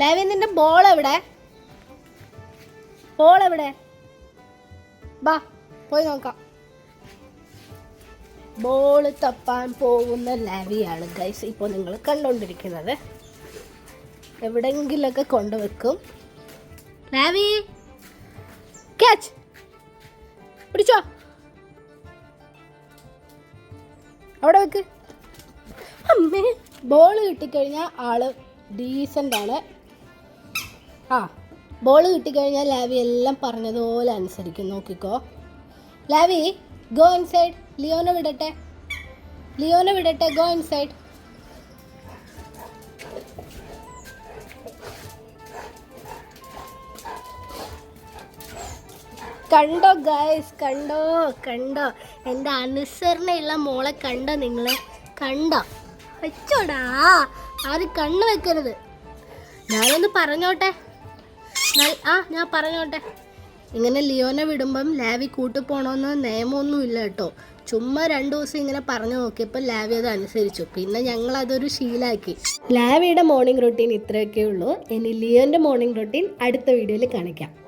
ലാവി നിന്റെ ബോൾ എവിടെ? ബോൾ എവിടെ? ബാ പോയി നോക്കാം. ബോൾ തപ്പാൻ പോകുന്ന ലാവിയാണ് ഗൈസ് ഇപ്പോൾ നിങ്ങൾ കണ്ടുകൊണ്ടിരിക്കുന്നത് എവിടെങ്കിലൊക്കെ കൊണ്ടുവെക്കും. ലാവി ക്യാച്ച് പിടിച്ചോ. അവിടെ വെക്ക്. അമ്മേ ബോൾ കിട്ടിക്കഴിഞ്ഞാൽ ആൾ ഡീസന്റ് ആണ്. ആ. ബോൾ കിട്ടിക്കഴിഞ്ഞാൽ ലാവി എല്ലാം പറഞ്ഞതുപോലെ അനുസരിക്കും. നോക്കിക്കോ. ലാവി ഗോ ഇൻസൈഡ് ലിയോനെ വിടട്ടെ. ലിയോനെ വിടട്ടെ ഗോ ഇൻസൈഡ് കണ്ടോ ഗൈസ് കണ്ടോ കണ്ടോ? എന്റെ അനുസരണയുള്ള മോളെ കണ്ടോ നിങ്ങൾ കണ്ടോ? വെച്ചോടാ. ആരും കണ്ണ് വെക്കരുത്. ഞാനൊന്ന് പറഞ്ഞോട്ടെ? ആ ഞാൻ പറഞ്ഞോട്ടെ. ഇങ്ങനെ ലിയോനെ വിടുമ്പം ലാവി കൂട്ടു പോകണമെന്ന് നിയമമൊന്നും ഇല്ല കേട്ടോ. ചുമ്മാ രണ്ടു ദിവസം ഇങ്ങനെ പറഞ്ഞു നോക്കിയപ്പോൾ ലാവി അത് അനുസരിച്ചു. പിന്നെ ഞങ്ങൾ അതൊരു ശീലാക്കി. ലാവിയുടെ മോർണിംഗ് റൊട്ടീൻ ഇത്രയൊക്കെ ഉള്ളൂ ഇനി ലിയോന്റെ മോർണിംഗ് റൊട്ടീൻ അടുത്ത വീഡിയോയിൽ കാണിക്കാം.